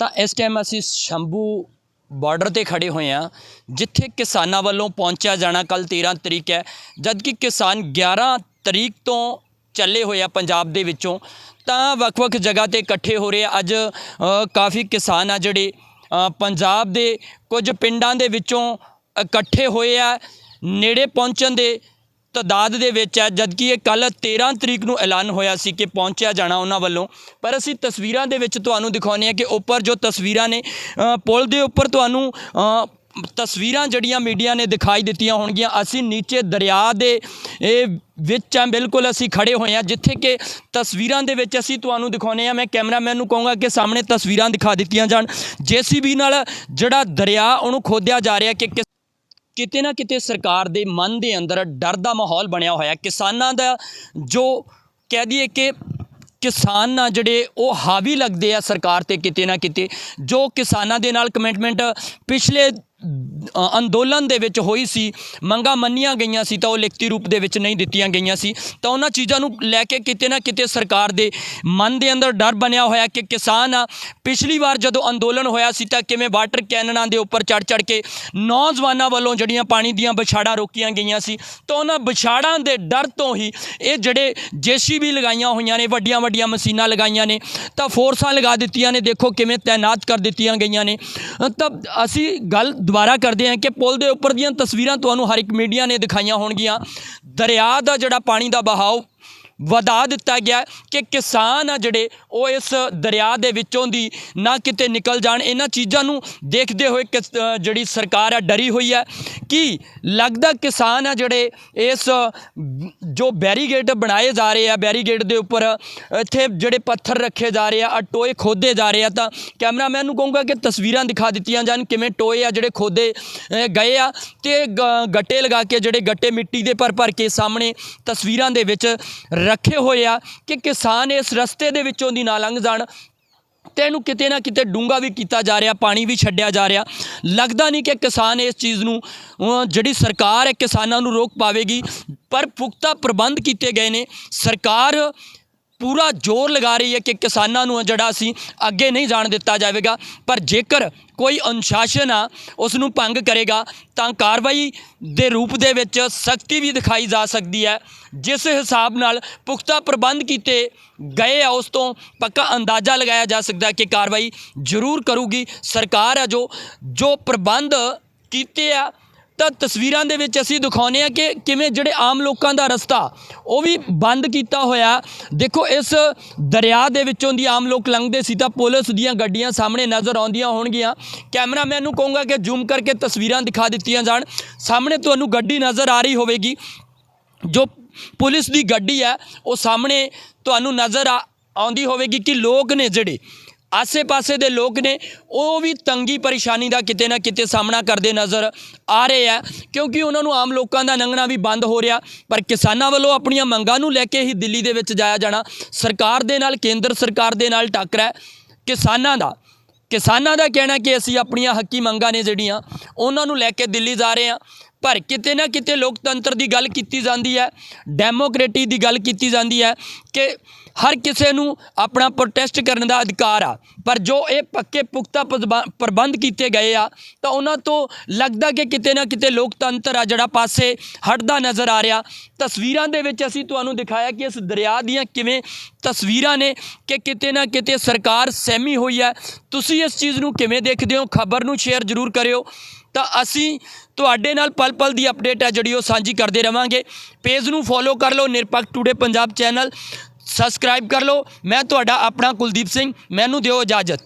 ਤਾਂ ਇਸ ਟਾਈਮ ਅਸੀਂ ਸ਼ੰਭੂ ਬਾਰਡਰ ਤੇ ਖੜੇ ਹੋਏ ਹਾਂ, ਜਿੱਥੇ ਕਿਸਾਨਾਂ ਵੱਲੋਂ ਪਹੁੰਚਿਆ ਜਾਣਾ ਕੱਲ 13 ਤਰੀਕ ਹੈ। ਜਦਕਿ ਕਿਸਾਨ 11 ਤਰੀਕ ਤੋਂ ਚੱਲੇ ਹੋਏ ਆ ਪੰਜਾਬ ਦੇ ਵਿੱਚੋਂ, ਤਾਂ ਵੱਖ-ਵੱਖ ਜਗ੍ਹਾ ਤੇ ਇਕੱਠੇ ਹੋ ਰਹੇ ਆ। ਅੱਜ ਕਾਫੀ ਕਿਸਾਨ ਆ ਜਿਹੜੇ ਪੰਜਾਬ ਦੇ ਕੁਝ ਪਿੰਡਾਂ ਦੇ ਵਿੱਚੋਂ ਇਕੱਠੇ ਹੋਏ ਆ। ਨੇੜੇ ਪਹੁੰਚਣ ਦੇ ਤਦਾਦ ਦੇ ਵਿੱਚ ਹੈ, ਜਦਕਿ ਇਹ ਕੱਲ 13 ਤਰੀਕ ਨੂੰ ਐਲਾਨ ਹੋਇਆ ਸੀ ਕਿ ਪਹੁੰਚਿਆ ਜਾਣਾ ਉਹਨਾਂ ਵੱਲੋਂ। ਪਰ ਅਸੀਂ ਤਸਵੀਰਾਂ ਦੇ ਵਿੱਚ ਤੁਹਾਨੂੰ ਦਿਖਾਉਂਦੇ ਹਾਂ ਕਿ ਉੱਪਰ ਜੋ ਤਸਵੀਰਾਂ ਨੇ ਪੁਲ ਦੇ ਉੱਪਰ ਤੁਹਾਨੂੰ ਤਸਵੀਰਾਂ ਜਿਹੜੀਆਂ ਮੀਡੀਆ ਨੇ ਦਿਖਾਈ ਦਿੱਤੀਆਂ ਹੋਣਗੀਆਂ। ਅਸੀਂ ਨੀਚੇ ਦਰਿਆ ਦੇ, ਇਹ ਵਿੱਚ ਆ ਬਿਲਕੁਲ ਅਸੀਂ ਖੜੇ ਹੋਏ ਹਾਂ, ਜਿੱਥੇ ਕਿ ਤਸਵੀਰਾਂ ਦੇ ਵਿੱਚ ਅਸੀਂ ਤੁਹਾਨੂੰ ਦਿਖਾਉਂਦੇ ਹਾਂ। ਮੈਂ ਕੈਮਰਾਮੈਨ ਨੂੰ ਕਹੂੰਗਾ ਕਿ ਸਾਹਮਣੇ ਤਸਵੀਰਾਂ ਦਿਖਾ ਦਿੱਤੀਆਂ ਜਾਣ। ਜੀਸੀਬੀ ਨਾਲ ਜਿਹੜਾ ਦਰਿਆ, ਉਹਨੂੰ ਖੋਦਿਆ ਜਾ ਰਿਹਾ ਕਿ ਕਿਸ ਕਿਤੇ ਨਾ ਕਿਤੇ ਸਰਕਾਰ ਦੇ ਮਨ ਦੇ ਅੰਦਰ ਡਰ ਦਾ ਮਾਹੌਲ ਬਣਿਆ ਹੋਇਆ ਕਿਸਾਨਾਂ ਦਾ ਜੋ ਕਹਿ ਦਈਏ ਕਿ ਕਿਸਾਨ ਆ ਜਿਹੜੇ, ਉਹ ਹਾਵੀ ਲੱਗਦੇ ਆ ਸਰਕਾਰ ਤੇ ਕਿਤੇ ਨਾ ਕਿਤੇ। ਜੋ ਕਿਸਾਨਾਂ ਦੇ ਨਾਲ ਕਮਿਟਮੈਂਟ ਪਿਛਲੇ ਅੰਦੋਲਨ ਦੇ ਵਿੱਚ ਹੋਈ ਸੀ, ਮੰਗਾਂ ਮੰਨੀਆਂ ਗਈਆਂ ਸੀ ਤਾਂ ਉਹ ਲਿਖਤੀ ਰੂਪ ਦੇ ਵਿੱਚ ਨਹੀਂ ਦਿੱਤੀਆਂ ਗਈਆਂ ਸੀ। ਤਾਂ ਉਹਨਾਂ ਚੀਜ਼ਾਂ ਨੂੰ ਲੈ ਕੇ ਕਿਤੇ ਨਾ ਕਿਤੇ ਸਰਕਾਰ ਦੇ ਮਨ ਦੇ ਅੰਦਰ ਡਰ ਬਣਿਆ ਹੋਇਆ ਕਿ ਕਿਸਾਨ ਆ, ਪਿਛਲੀ ਵਾਰ ਜਦੋਂ ਅੰਦੋਲਨ ਹੋਇਆ ਸੀ ਤਾਂ ਕਿਵੇਂ ਵਾਟਰ ਕੈਨਨਾਂ ਦੇ ਉੱਪਰ ਚੜ ਚੜ ਕੇ ਨੌਜਵਾਨਾਂ ਵੱਲੋਂ ਜਿਹੜੀਆਂ ਪਾਣੀ ਦੀਆਂ ਵਿਛਾੜਾਂ ਰੋਕੀਆਂ ਗਈਆਂ ਸੀ, ਤਾਂ ਉਹਨਾਂ ਵਿਛਾੜਾਂ ਦੇ ਡਰ ਤੋਂ ਹੀ ਇਹ ਜਿਹੜੇ ਜੇਸੀਬੀ ਲਗਾਈਆਂ ਹੋਈਆਂ ਨੇ, ਵੱਡੀਆਂ ਵੱਡੀਆਂ ਮਸ਼ੀਨਾਂ ਲਗਾਈਆਂ ਨੇ, ਤਾਂ ਫੋਰਸਾਂ ਲਗਾ ਦਿੱਤੀਆਂ ਨੇ, ਦੇਖੋ ਕਿਵੇਂ ਤਾਇਨਾਤ ਕਰ ਦਿੱਤੀਆਂ ਗਈਆਂ ਨੇ। ਤਾਂ ਅਸੀਂ ਗੱਲ ਦੁਬਾਰਾ ਕਰ ਕਰਦੇ ਹਾਂ ਕਿ ਪੁਲ ਦੇ ਉੱਪਰ ਦੀਆਂ ਤਸਵੀਰਾਂ ਤੁਹਾਨੂੰ ਹਰ ਇੱਕ ਮੀਡੀਆ ਨੇ ਦਿਖਾਈਆਂ ਹੋਣਗੀਆਂ। ਦਰਿਆ ਦਾ ਜਿਹੜਾ ਪਾਣੀ ਦਾ ਬਹਾਵ ਵਧਾ ਦਿੱਤਾ ਗਿਆ ਕਿ ਕਿਸਾਨ ਆ ਜਿਹੜੇ, ਉਹ ਇਸ ਦਰਿਆ ਦੇ ਵਿੱਚੋਂ ਦੀ ਨਾ ਕਿਤੇ ਨਿਕਲ ਜਾਣ। ਇਹਨਾਂ ਚੀਜ਼ਾਂ ਨੂੰ ਦੇਖਦੇ ਹੋਏ ਕਿਸ- ਜਿਹੜੀ ਸਰਕਾਰ ਆ ਡਰੀ ਹੋਈ ਹੈ ਕਿ ਲੱਗਦਾ ਕਿਸਾਨ ਆ ਜਿਹੜੇ ਇਸ, ਜੋ ਬੈਰੀਗੇਟ ਬਣਾਏ ਜਾ ਰਹੇ ਆ ਬੈਰੀਗੇਟ ਦੇ ਉੱਪਰ, ਇੱਥੇ ਜਿਹੜੇ ਪੱਥਰ ਰੱਖੇ ਜਾ ਰਹੇ ਆ ਆ ਟੋਏ ਖੋਦੇ ਜਾ ਰਹੇ ਆ, ਤਾਂ ਕੈਮਰਾਮੈਨ ਨੂੰ ਕਹੂੰਗਾ ਕਿ ਤਸਵੀਰਾਂ ਦਿਖਾ ਦਿੱਤੀਆਂ ਜਾਣ, ਕਿਵੇਂ ਟੋਏ ਆ ਜਿਹੜੇ ਖੋਦੇ ਗਏ ਆ ਤੇ ਗ- ਗੱਟੇ ਲਗਾ ਕੇ ਜਿਹੜੇ ਗੱਟੇ ਮਿੱਟੀ ਦੇ ਭਰ ਭਰ ਕੇ ਸਾਹਮਣੇ ਤਸਵੀਰਾਂ ਦੇ ਵਿੱਚ ਰੱਖੇ ਹੋਏ ਆ ਕਿ ਕਿਸਾਨ ਇਸ ਰਸਤੇ ਦੇ ਵਿੱਚੋਂ ਦੀ ਨਾ ਲੰਘ ਜਾਣ। ਤੇ ਇਹਨੂੰ ਕਿਤੇ ਨਾ ਕਿਤੇ ਡੂੰਗਾ ਵੀ ਕੀਤਾ ਜਾ ਰਿਹਾ, ਪਾਣੀ ਵੀ ਛੱਡਿਆ ਜਾ ਰਿਹਾ। ਲੱਗਦਾ ਨਹੀਂ ਕਿ ਕਿਸਾਨ ਇਸ ਚੀਜ਼ ਨੂੰ ਜਿਹੜੀ ਸਰਕਾਰ ਹੈ ਕਿਸਾਨਾਂ ਨੂੰ ਰੋਕ ਪਾਵੇਗੀ। ਪਰ ਪੁਖਤਾ ਪ੍ਰਬੰਧ ਕੀਤੇ ਗਏ ਨੇ। ਸਰਕਾਰ ਪੂਰਾ ਜ਼ੋਰ ਲਗਾ ਰਹੀ ਹੈ ਕਿ ਕਿਸਾਨਾਂ ਨੂੰ ਜਿਹੜਾ ਅਸੀਂ ਅੱਗੇ ਨਹੀਂ ਜਾਣ ਦਿੱਤਾ ਜਾਵੇਗਾ। ਪਰ ਜੇਕਰ ਕੋਈ ਅਨੁਸ਼ਾਸਨ ਆ ਉਸ ਨੂੰ ਭੰਗ ਕਰੇਗਾ, ਤਾਂ ਕਾਰਵਾਈ ਦੇ ਰੂਪ ਦੇ ਵਿੱਚ ਸਖਤੀ ਵੀ ਦਿਖਾਈ ਜਾ ਸਕਦੀ ਹੈ। ਜਿਸ ਹਿਸਾਬ ਨਾਲ ਪੁਖਤਾ ਪ੍ਰਬੰਧ ਕੀਤੇ ਗਏ ਆ, ਉਸ ਤੋਂ ਪੱਕਾ ਅੰਦਾਜ਼ਾ ਲਗਾਇਆ ਜਾ ਸਕਦਾ ਕਿ ਕਾਰਵਾਈ ਜ਼ਰੂਰ ਕਰੂਗੀ। ਸਰਕਾਰ ਆ ਜੋ ਜੋ ਪ੍ਰਬੰਧ ਕੀਤੇ ਆ ਤਾਂ ਤਸਵੀਰਾਂ ਦੇ ਵਿੱਚ ਅਸੀਂ ਦਿਖਾਉਂਦੇ ਆ ਕਿ ਕਿਵੇਂ ਜਿਹੜੇ ਆਮ ਲੋਕਾਂ ਦਾ ਰਸਤਾ, ਉਹ ਵੀ ਬੰਦ ਕੀਤਾ ਹੋਇਆ। ਦੇਖੋ, ਇਸ ਦਰਿਆ ਦੇ ਵਿੱਚੋਂ ਦੀ ਆਮ ਲੋਕ ਲੰਘਦੇ ਸੀ ਤਾਂ ਪੁਲਿਸ ਦੀਆਂ ਗੱਡੀਆਂ ਸਾਹਮਣੇ ਨਜ਼ਰ ਆਉਂਦੀਆਂ ਹੋਣਗੀਆਂ। ਕੈਮਰਾਮੈਨ ਨੂੰ ਕਹੂੰਗਾ ਕਿ ਜ਼ੂਮ ਕਰਕੇ ਤਸਵੀਰਾਂ ਦਿਖਾ ਦਿੱਤੀਆਂ ਜਾਣ। ਸਾਹਮਣੇ ਤੁਹਾਨੂੰ ਗੱਡੀ ਨਜ਼ਰ ਆ ਰਹੀ ਹੋਵੇਗੀ। ਜੋ ਪੁਲਿਸ ਦੀ ਗੱਡੀ ਹੈ, ਉਹ ਸਾਹਮਣੇ ਤੁਹਾਨੂੰ ਨਜ਼ਰ ਆ ਆਉਂਦੀ ਹੋਵੇਗੀ ਕਿ ਲੋਕ ਨੇ ਜਿਹੜੇ ਆਸੇ-ਪਾਸੇ ਦੇ ਲੋਕ ਨੇ, ਉਹ ਵੀ ਤੰਗੀ ਪਰੇਸ਼ਾਨੀ ਦਾ ਕਿਤੇ ਨਾ ਕਿਤੇ ਸਾਹਮਣਾ ਕਰਦੇ ਨਜ਼ਰ ਆ ਰਹੇ ਆ, ਕਿਉਂਕਿ ਉਹਨਾਂ ਨੂੰ ਆਮ ਲੋਕਾਂ ਦਾ ਲੰਘਣਾ ਵੀ ਬੰਦ ਹੋ ਰਿਹਾ। ਪਰ ਕਿਸਾਨਾਂ ਵੱਲੋਂ ਆਪਣੀਆਂ ਮੰਗਾਂ ਨੂੰ ਲੈ ਕੇ ਹੀ ਦਿੱਲੀ ਦੇ ਵਿੱਚ ਜਾਇਆ ਜਾਣਾ, ਸਰਕਾਰ ਦੇ ਨਾਲ, ਕੇਂਦਰ ਸਰਕਾਰ ਦੇ ਨਾਲ ਟੱਕਰ ਕਿਸਾਨਾਂ ਦਾ ਕਿਸਾਨਾਂ ਦਾ ਕਹਿਣਾ ਕਿ ਅਸੀਂ ਆਪਣੀਆਂ ਹੱਕੀ ਮੰਗਾਂ ਨੇ ਜਿਹੜੀਆਂ, ਉਹਨਾਂ ਨੂੰ ਲੈ ਕੇ ਦਿੱਲੀ ਜਾ ਰਹੇ ਹਾਂ ਪਰ ਕਿਤੇ ਨਾ ਕਿਤੇ ਲੋਕਤੰਤਰ ਦੀ ਗੱਲ ਕੀਤੀ ਜਾਂਦੀ ਹੈ, ਡੈਮੋਕ੍ਰੇਟੀ ਦੀ ਗੱਲ ਕੀਤੀ ਜਾਂਦੀ ਹੈ ਕਿ ਹਰ ਕਿਸੇ ਨੂੰ ਆਪਣਾ ਪ੍ਰੋਟੈਸਟ ਕਰਨ ਦਾ ਅਧਿਕਾਰ ਆ। ਪਰ ਜੋ ਇਹ ਪੱਕੇ ਪੁਖਤਾ ਪ੍ਰਬੰ- ਪ੍ਰਬੰਧ ਕੀਤੇ ਗਏ ਆ, ਤਾਂ ਉਹਨਾਂ ਤੋਂ ਲੱਗਦਾ ਕਿ ਕਿਤੇ ਨਾ ਕਿਤੇ ਲੋਕਤੰਤਰ ਆ ਜਿਹੜਾ ਪਾਸੇ ਹਟਦਾ ਨਜ਼ਰ ਆ ਰਿਹਾ। ਤਸਵੀਰਾਂ ਦੇ ਵਿੱਚ ਅਸੀਂ ਤੁਹਾਨੂੰ ਦਿਖਾਇਆ ਕਿ ਇਸ ਦਰਿਆ ਦੀਆਂ ਕਿਵੇਂ ਤਸਵੀਰਾਂ ਨੇ ਕਿ ਕਿਤੇ ਨਾ ਕਿਤੇ ਸਰਕਾਰ ਸਹਿਮੀ ਹੋਈ ਹੈ। ਤੁਸੀਂ ਇਸ ਚੀਜ਼ ਨੂੰ ਕਿਵੇਂ ਦੇਖਦੇ ਹੋ? ਖਬਰ ਨੂੰ ਸ਼ੇਅਰ ਜ਼ਰੂਰ ਕਰਿਓ। ਤਾਂ ਅਸੀਂ ਤੁਹਾਡੇ ਨਾਲ ਪਲ ਪਲ ਦੀ ਅਪਡੇਟ ਹੈ ਜਿਹੜੀ ਉਹ ਸਾਂਝੀ ਕਰਦੇ ਰਵਾਂਗੇ। ਪੇਜ ਨੂੰ ਫੋਲੋ ਕਰ ਲਓ, ਨਿਰਪੱਖ ਟੂਡੇ ਪੰਜਾਬ ਚੈਨਲ ਸਬਸਕ੍ਰਾਈਬ ਕਰ ਲਓ। ਮੈਂ ਤੁਹਾਡਾ ਆਪਣਾ ਕੁਲਦੀਪ ਸਿੰਘ। ਮੈਨੂੰ ਦਿਓ ਇਜਾਜ਼ਤ।